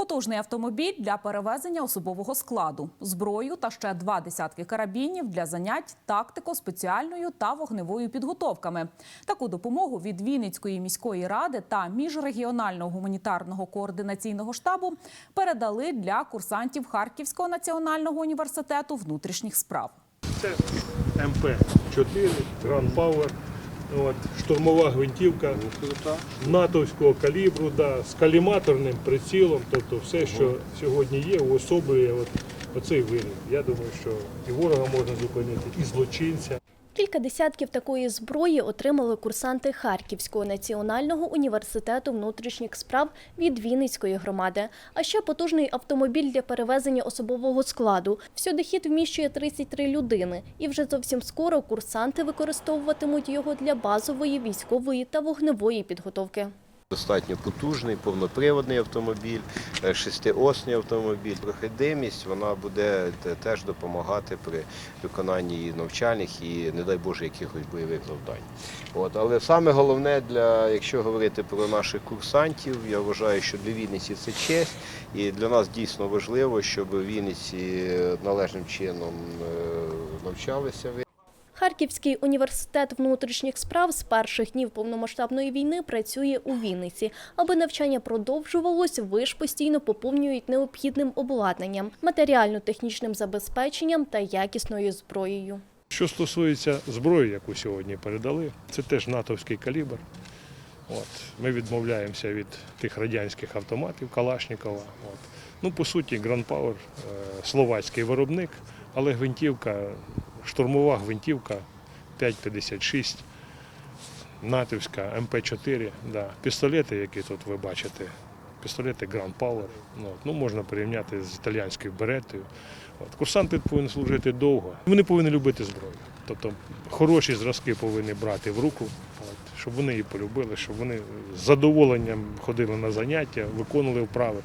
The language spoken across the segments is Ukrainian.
Потужний автомобіль для перевезення особового складу, зброю та ще два десятки карабінів для занять тактико-спеціальною та вогневою підготовками. Таку допомогу від Вінницької міської ради та міжрегіонального гуманітарного координаційного штабу передали для курсантів Харківського національного університету внутрішніх справ. Це МП-4, Grand Power, от, штурмова гвинтівка натовського калібру, да, з каліматорним прицілом, тобто все, що сьогодні є, уособлює от, оцей виріб. Я думаю, що і ворога можна зупинити, і злочинця. Кілька десятків такої зброї отримали курсанти Харківського національного університету внутрішніх справ від Вінницької громади. А ще потужний автомобіль для перевезення особового складу. Всюди хід вміщує 33 людини. І вже зовсім скоро курсанти використовуватимуть його для базової військової та вогневої підготовки. Достатньо потужний, повноприводний автомобіль, е, шестиосний автомобіль. Проходимість вона буде теж допомагати при виконанні навчальних і, не дай Боже, якихось бойових завдань. От, але саме головне для, якщо говорити про наших курсантів, я вважаю, що для Вінниці це честь, і для нас дійсно важливо, щоб Вінниці належним чином е, навчалися. Харківський університет внутрішніх справ з перших днів повномасштабної війни працює у Вінниці. Аби навчання продовжувалось, виш постійно поповнюють необхідним обладнанням, матеріально-технічним забезпеченням та якісною зброєю. Що стосується зброї, яку сьогодні передали, це теж натовський калібр. От. Ми відмовляємося від тих радянських автоматів Калашникова. От. Ну, по суті, Power е, словацький виробник, але гвинтівка, штурмова гвинтівка 5,56, натівська МП4, да. пістолети, які тут ви бачите, пістолети Grand Power. Ну, ну, можна порівняти з італійською беретою. От. Курсанти повинні служити довго. Вони повинні любити зброю. Тобто хороші зразки повинні брати в руку, от, щоб вони її полюбили, щоб вони з задоволенням ходили на заняття, виконували вправи.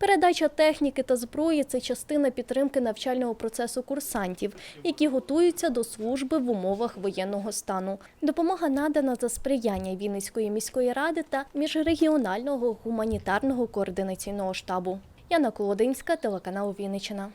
Передача техніки та зброї це частина підтримки навчального процесу курсантів, які готуються до служби в умовах воєнного стану. Допомога надана за сприяння Вінницької міської ради та міжрегіонального гуманітарного координаційного штабу. Яна Колодинська, телеканал Вінниччина.